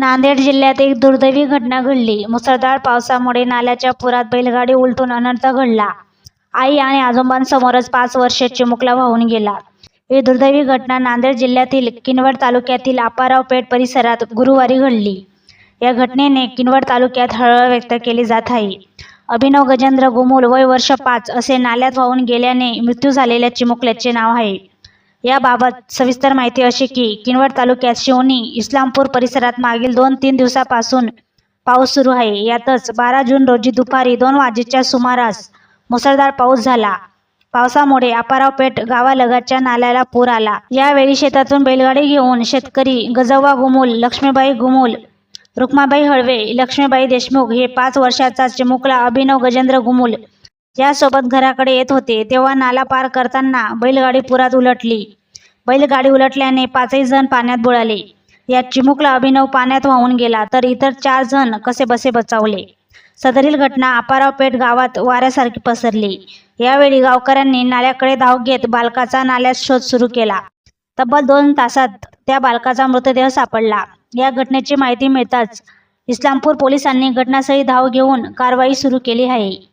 नांदेड जिल्ह्यात एक दुर्दैवी घटना घडली. मुसळधार पावसामुळे नाल्याच्या पुरात बैलगाडी उलटून अनर्थ घडला. आई आणि आजोबांसमोरच पाच वर्ष चिमुकला वाहून गेला. ही दुर्दैवी घटना नांदेड जिल्ह्यातील किनवट तालुक्यातील आपाराव पेठ परिसरात गुरुवारी घडली. या घटनेने किनवट तालुक्यात हळहळ व्यक्त केली जात आहे. अभिनव गजेंद्र गुमूल वय वर्ष पाच असे नाल्यात वाहून गेल्याने मृत्यू झालेल्या चिमुकल्याचे नाव आहे. याबाबत सविस्तर माहिती अशी की किनवट तालुक्यात शिवणी इस्लामपूर परिसरात मागील दोन तीन दिवसापासून पाऊस सुरू आहे. यातच बारा जून रोजी दुपारी दोन वाजेच्या सुमारास मुसळधार पाऊस झाला. पावसामुळे अपाराव पेठ गावालगतच्या नाल्याला पूर आला. यावेळी शेतातून बैलगाडी घेऊन शेतकरी गजव्वा गुमुल लक्ष्मीबाई गुमुल रुक्माबाई हळवे लक्ष्मीबाई देशमुख हे पाच वर्षाचा चिमुकला अभिनव गजेंद्र गुमुल यासोबत घराकडे येत होते. तेव्हा नाला पार करताना बैलगाडी पुरात उलटली. बैलगाडी उलटल्याने पाचही जण पाण्यात बुडाले. यात चिमुकला अभिनव पाण्यात वाहून गेला तर इतर चार जण कसेबसे बचावले? सदरील घटना अपाराव पेठ गावात वाऱ्यासारखी पसरली. यावेळी गावकऱ्यांनी नाल्याकडे धाव घेत बालकाचा नाल्यात शोध सुरू केला. तब्बल दोन तासात त्या बालकाचा मृतदेह सापडला. या घटनेची माहिती मिळताच इस्लामपूर पोलिसांनी घटनास्थळी धाव घेऊन कारवाई सुरू केली आहे.